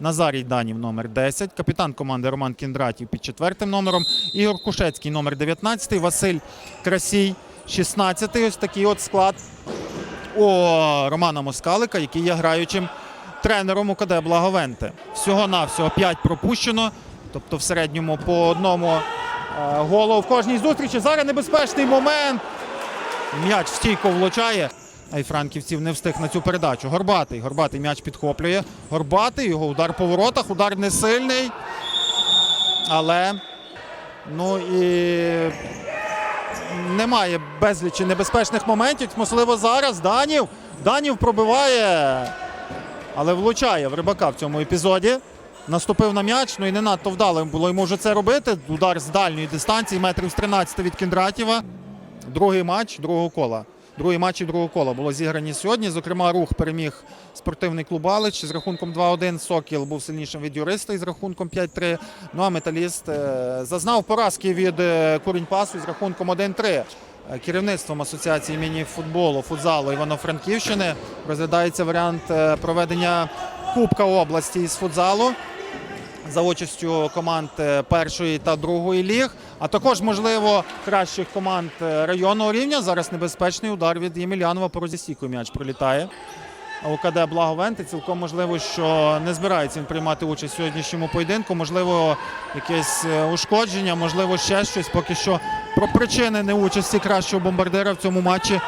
Назарій Данів номер 10, капітан команди Роман Кіндратів під четвертим номером, Ігор Кушецький номер 19, Василь Красій 16. Ось такий от склад у Романа Москалика, який є граючим тренером УКД Благовенте. Всього-навсього 5 пропущено, тобто в середньому по одному е, голу в кожній зустрічі. Зараз небезпечний момент. М'яч в стійко влучає. А й франківців не встиг на цю передачу. Горбатий. Горбатий м'яч підхоплює. Горбатий, його удар по воротах, удар не сильний. Але ну і немає безлічі небезпечних моментів. Можливо, зараз Данів. Данів пробиває, але влучає в рибака в цьому епізоді. Наступив на м'яч, ну і не надто вдало було йому вже це робити. Удар з дальньої дистанції, метрів з 13 від Кіндратєва. Другий матч другого кола. Другий матч і другого кола було зіграні сьогодні. Зокрема, рух переміг спортивний клуб Алич з рахунком 2-1. Сокіл був сильнішим від юриста із рахунком 5-3. Ну а металіст е, зазнав поразки від е, Курінь-Пасу з рахунком 1-3. Е, Керівництвом Асоціації міні-футболу футзалу Івано-Франківщини розглядається варіант проведення Кубка області із футзалу за участю команд е, першої та другої ліг, а також, можливо, кращих команд е, районного рівня. Зараз небезпечний удар від Ємельянова по розісіку м'яч пролітає. А УКД Благовенти цілком можливо, що не збирається він приймати участь в сьогоднішньому поєдинку. Можливо, якесь е, ушкодження, можливо, ще щось. Поки що про причини неучасті кращого бомбардира в цьому матчі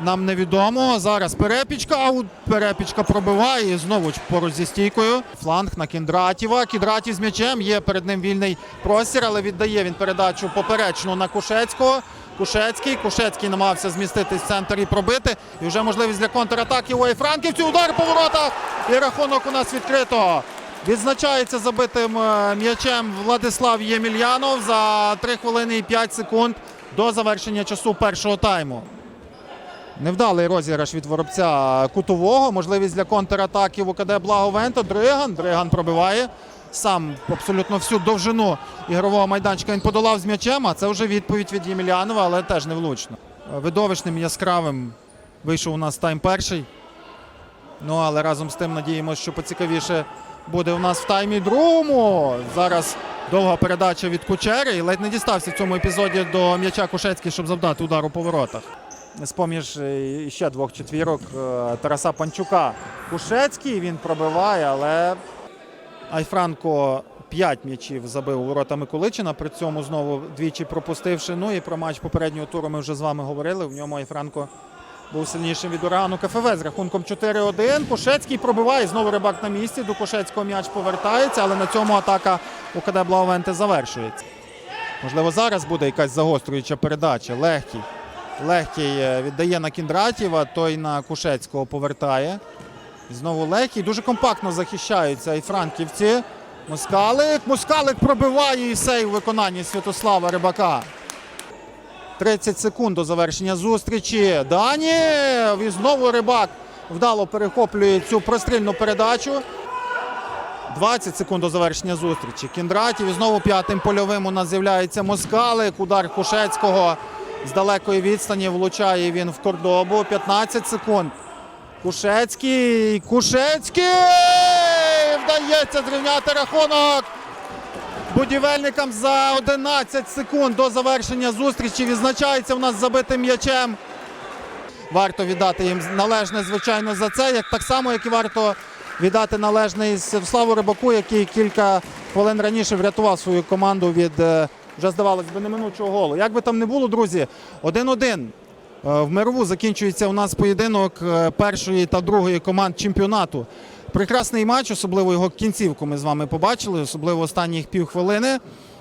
нам невідомо. Зараз перепічка, аут перепічка пробиває і знову поруч зі стійкою. Фланг на Кіндратєва. Кіндратів з м'ячем. Є перед ним вільний простір, але віддає він передачу поперечну на Кушецького. Кушецький. Кушецький намагався зміститись в центр і пробити. І вже можливість для контратаки у Франківців. Удар по воротах. І рахунок у нас відкрито. Відзначається забитим е, м'ячем Владислав Ємельянов за 3 хвилини і 5 секунд до завершення часу першого тайму. Невдалий розіграш від воробця кутового. Можливість для контратаки в УКД Благовенто. Дриган. Дриган пробиває. Сам абсолютно всю довжину ігрового майданчика він подолав з м'ячем. А це вже відповідь від Ємельянова, але теж невлучно. Видовищним яскравим вийшов у нас тайм перший. Ну але разом з тим надіємося, що поцікавіше буде у нас в таймі другому. Зараз довга передача від Кучери ледь не дістався в цьому епізоді до м'яча Кушецький, щоб завдати удару по воротах. З-поміж е, ще двох четвірок е, Тараса Панчука. Кушецький він пробиває, але Айфранко 5 м'ячів забив у ворота Миколичина. При цьому знову двічі пропустивши. Ну і про матч попереднього туру ми вже з вами говорили. В ньому Айфранко був сильнішим від урагану КФВ з рахунком 4-1. Кушецький пробиває. Знову рибак на місці. До Кушецького м'яч повертається, але на цьому атака УКД Благовенти завершується. Можливо, зараз буде якась загострююча передача. Легкий. Легкий е, віддає на Кіндратєва, той на Кушецького повертає. Знову легкий. Дуже компактно захищаються і франківці. Москалик. Москалик пробиває і сей у виконанні Святослава Рибака. 30 секунд до завершення зустрічі. Данів. І знову рибак вдало перехоплює цю прострільну передачу. 20 секунд до завершення зустрічі. Кіндратів і знову п'ятим польовим у нас з'являється Москалик. Удар Кушецького з далекої відстані влучає він в кордобу. 15 секунд. Кушецький. Кушецький! Вдається зрівняти рахунок. Будівельникам за 11 секунд до завершення зустрічі відзначається в нас забитим м'ячем. Варто віддати їм належне, звичайно, за це. Як так само, як і варто віддати належне Славу Рибаку, який кілька хвилин раніше врятував свою команду від е, вже здавалось би неминучого голу. Як би там не було, друзі, 1-1. Е, В мирову закінчується у нас поєдинок е, першої та другої команд чемпіонату. Прекрасний матч, особливо його кінцівку ми з вами побачили, особливо останніх півхвилини.